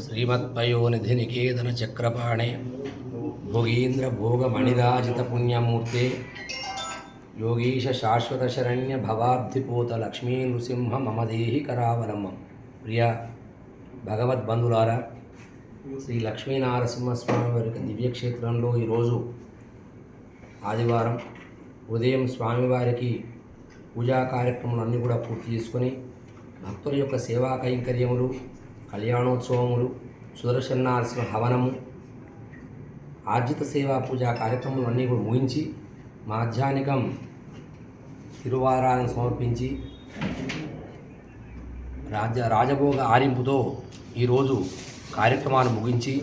శ్రీమత్పయోనిధి నికేతన చక్రపాణే భోగీంద్ర భోగమణిరాజిత పుణ్యమూర్తే యోగీశ శాశ్వత శరణ్య భవాబ్ధిపోత లక్ష్మీ నృసింహ మమ దేహి కరావలంబం ప్రియ భగవద్బంధులారా శ్రీ లక్ష్మీనారసింహస్వామి వారి యొక్క దివ్యక్షేత్రంలో ఈరోజు ఆదివారం ఉదయం స్వామివారికి పూజా కార్యక్రమాలన్నీ కూడా పూర్తి చేసుకొని భక్తుల యొక్క సేవా కైంకర్యములు కళ్యాణోత్సవములు సుదర్శన నరసింహ హవనము ఆర్జిత సేవా పూజా కార్యక్రమాలు అన్నీ కూడా ముగించి మాధ్యాహ్నికం తిరువారాధన సమర్పించి రాజ రాజభోగ ఆరింపుతో ఈరోజు కార్యక్రమాన్ని ముగించి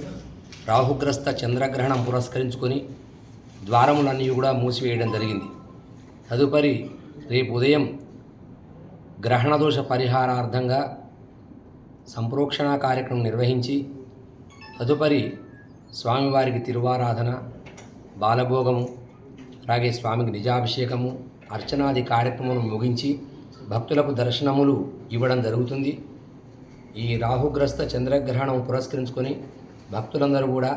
రాహుగ్రస్త చంద్రగ్రహణం పురస్కరించుకొని ద్వారములన్నీ కూడా మూసివేయడం జరిగింది. తదుపరి రేపు ఉదయం గ్రహణదోష పరిహారార్థంగా సంప్రోక్షణ కార్యక్రమం నిర్వహించి తదుపరి స్వామివారికి తిరువారాధన బాలభోగము అలాగే స్వామికి నిజాభిషేకము అర్చనాది కార్యక్రమం ముగించి భక్తులకు దర్శనములు ఇవ్వడం జరుగుతుంది. ఈ రాహుగ్రస్త చంద్రగ్రహణం పురస్కరించుకొని భక్తులందరూ కూడా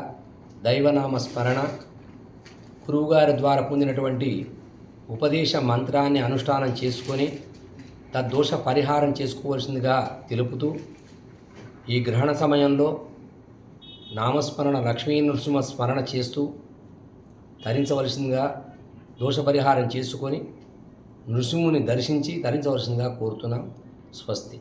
దైవనామ స్మరణ గురువుగారి ద్వారా పొందినటువంటి ఉపదేశ మంత్రాన్ని అనుష్ఠానం చేసుకొని తద్దోష పరిహారం చేసుకోవాల్సిందిగా తెలుపుతూ ఈ గ్రహణ సమయంలో నామస్మరణ లక్ష్మీ నృసింహ స్మరణ చేస్తూ ధరించవలసిందిగా దోష పరిహారం చేసుకొని నృసింహుని దర్శించి ధరించవలసిందిగా కోరుతున్నాం. స్వస్తి.